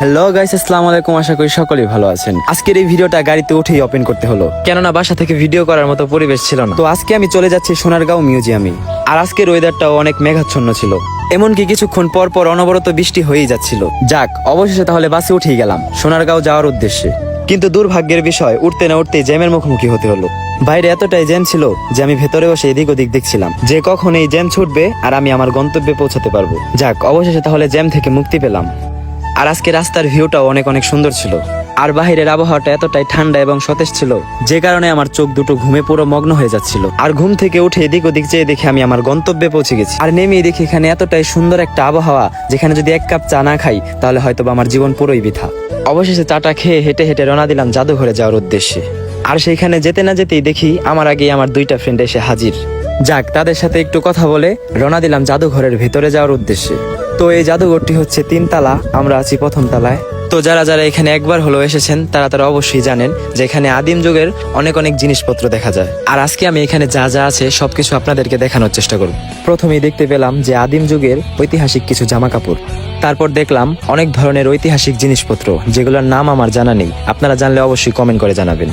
Hello guys আসসালামু আলাইকুম। আশা করি সকলেই ভালো আছেন। আজকের এই ভিডিওটা গাড়িতে উঠেই ওপেন করতে হলো। কেননা বাসা থেকে ভিডিও করার মতো পরিবেশ ছিল না। তো আজকে আমি চলে যাচ্ছি সোনারগাঁও মিউজিয়ামে। আর আজকের ওয়েদারটাও অনেক মেঘাচ্ছন্ন ছিল। এমনকি কিছুক্ষণ পর পর অনবরত বৃষ্টি হয়েই যাচ্ছিল। যাক, অবশেষে তাহলে বাসে উঠেই গেলাম। সোনারগাঁও যাওয়ার উদ্দেশ্যে। কিন্তু দুর্ভাগ্যের বিষয়, উঠতে না উঠতে জ্যামের মুখোমুখি হতে হলো। বাইরে এতটাই জ্যাম ছিল যে আমি ভেতরে বসে এদিক ওদিক দেখছিলাম যে কখন এই জ্যাম ছুটবে আর আমি আমার গন্তব্যে পৌঁছাতে পারব। যাক, অবশেষে তাহলে জ্যাম থেকে মুক্তি পেলাম। আর আজকে রাস্তার ভিউটাও অনেক অনেক সুন্দর ছিল। আর বাহিরের আবহাওয়াটা এতটাই ঠান্ডা এবং সতেজ ছিল, যে কারণে আমার চোখ দুটো ঘুমে পুরো মগ্ন হয়ে যাচ্ছিল। আর ঘুম থেকে উঠে এদিক ওদিক চেয়ে দেখে আমি আমার গন্তব্যে পৌঁছে গেছি। আর নেমেই দেখি এখানে এতটাই সুন্দর একটা আবহাওয়া, যেখানে যদি এক কাপ চা না খাই, তাহলে হয়তো আমার জীবন পুরোই বৃথা। অবশেষে চাটা খেয়ে হেঁটে হেঁটে রওনা দিলাম জাদুঘরে যাওয়ার উদ্দেশ্যে। আর সেইখানে যেতে না যেতেই দেখি আমার আগে আমার দুইটা ফ্রেন্ড এসে হাজির। যাক, তাদের সাথে একটু কথা বলে রওনা দিলাম জাদুঘরের ভেতরে যাওয়ার উদ্দেশ্যে। তো এই জাদুঘরটি হচ্ছে তিনতলা, আমরা আছি প্রথম তলায়। তো যারা যারা এখানে একবার হলো এসেছেন, তারা তারা অবশ্যই জানেন যে এখানে আদিম যুগের অনেক অনেক জিনিসপত্র দেখা যায়। আর আজকে আমি এখানে যা যা আছে, সবকিছু আপনাদেরকে দেখানোর চেষ্টা করব। প্রথমেই দেখতে পেলাম যে আদিম যুগের ঐতিহাসিক কিছু জামা কাপড় তারপর দেখলাম অনেক ধরনের ঐতিহাসিক জিনিসপত্র, যেগুলোর নাম আমার জানা নেই। আপনারা জানলে অবশ্যই কমেন্ট করে জানাবেন।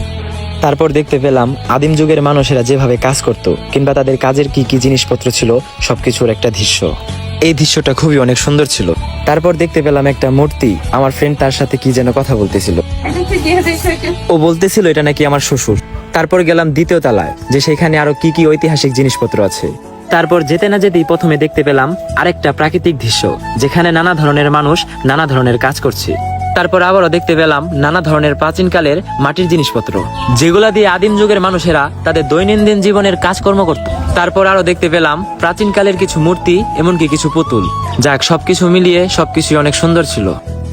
তারপর দেখতে পেলাম আদিম যুগের মানুষেরা যেভাবে কাজ করত, কিংবা তাদের কাজের কি কি জিনিসপত্র ছিল, সবকিছুর একটা দৃশ্য। এই দৃশ্যটা খুবই অনেক সুন্দর ছিল। তারপর দেখতে পেলাম একটা মূর্তি। আমার ফ্রেন্ড তার সাথে কি যেন কথা বলতেছিল। ও বলতেছিল, এটা নাকি আমার শ্বশুর। তারপর গেলাম দ্বিতীয় তলায়, যে সেখানে আরও কি কি ঐতিহাসিক জিনিসপত্র আছে। তারপর যেতে না যেতেই প্রথমে দেখতে পেলাম আরেকটা প্রাকৃতিক দৃশ্য, যেখানে নানা ধরনের মানুষ নানা ধরনের কাজ করছে। তারপর আবারও দেখতে পেলাম নানা ধরনের প্রাচীনকালের মাটির জিনিসপত্র, যেগুলা দিয়ে আদিম যুগের মানুষেরা তাদের দৈনন্দিন জীবনের কাজকর্ম করত। তারপর আরও দেখতে পেলাম প্রাচীনকালের কিছু মূর্তি, এমনকি কিছু পুতুল যাক সবকিছু মিলিয়ে সবকিছু অনেক সুন্দর ছিল।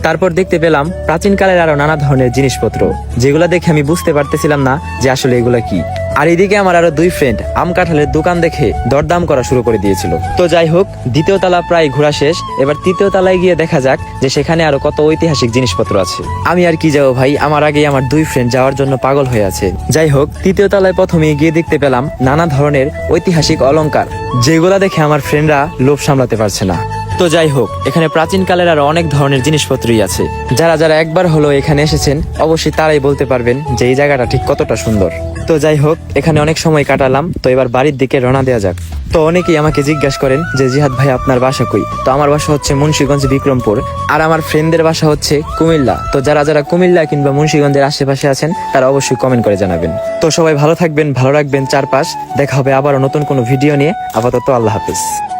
তারপর দেখতে পেলাম প্রাচীনকালের আরও নানা ধরনের জিনিসপত্র, যেগুলো দেখে আমি বুঝতে পারতেছিলাম না যে আসলে এগুলা কি। আর এদিকে আমার আরও দুই ফ্রেন্ড আম কাঁঠালের দোকান দেখে দরদাম করা শুরু করে দিয়েছিল। তো যাই হোক, দ্বিতীয় তলা প্রায় ঘোরা শেষ। এবার তৃতীয় তলায় গিয়ে দেখা যাক যে সেখানে আরও কত ঐতিহাসিক জিনিসপত্র আছে। আমি আর কি যাব ভাই, আমার আগে আমার দুই ফ্রেন্ড যাওয়ার জন্য পাগল হয়ে আছে। যাই হোক, তৃতীয় তলায় প্রথমে গিয়ে দেখতে পেলাম নানা ধরনের ঐতিহাসিক অলঙ্কার যেগুলা দেখে আমার ফ্রেন্ডরা লোভ সামলাতে পারছে না। তো যাই হোক, এখানে প্রাচীনকালের আরও অনেক ধরনের জিনিসপত্রই আছে। যারা যারা একবার হলো এখানে এসেছেন, অবশ্যই তারাই বলতে পারবেন যে এই জায়গাটা ঠিক কতটা সুন্দর। তো যাই হোক, এখানে অনেক সময় কাটালাম, তো এবার বাড়ির দিকে রওনা দেওয়া যাক। তো অনেকেই আমাকে জিজ্ঞাসা করেন যে, জিহাদ ভাই, আপনার বাসা কই? তো আমার বাসা হচ্ছে মুন্সিগঞ্জ বিক্রমপুর, আর আমার ফ্রেন্ডদের বাসা হচ্ছে কুমিল্লা। তো যারা যারা কুমিল্লা কিংবা মুন্সিগঞ্জের আশেপাশে আছেন, তারা অবশ্যই কমেন্ট করে জানাবেন। তো সবাই ভালো থাকবেন, ভালো রাখবেন চারপাশ। দেখা হবে আবারও নতুন কোনো ভিডিও নিয়ে। আপাতত আল্লাহ হাফিজ।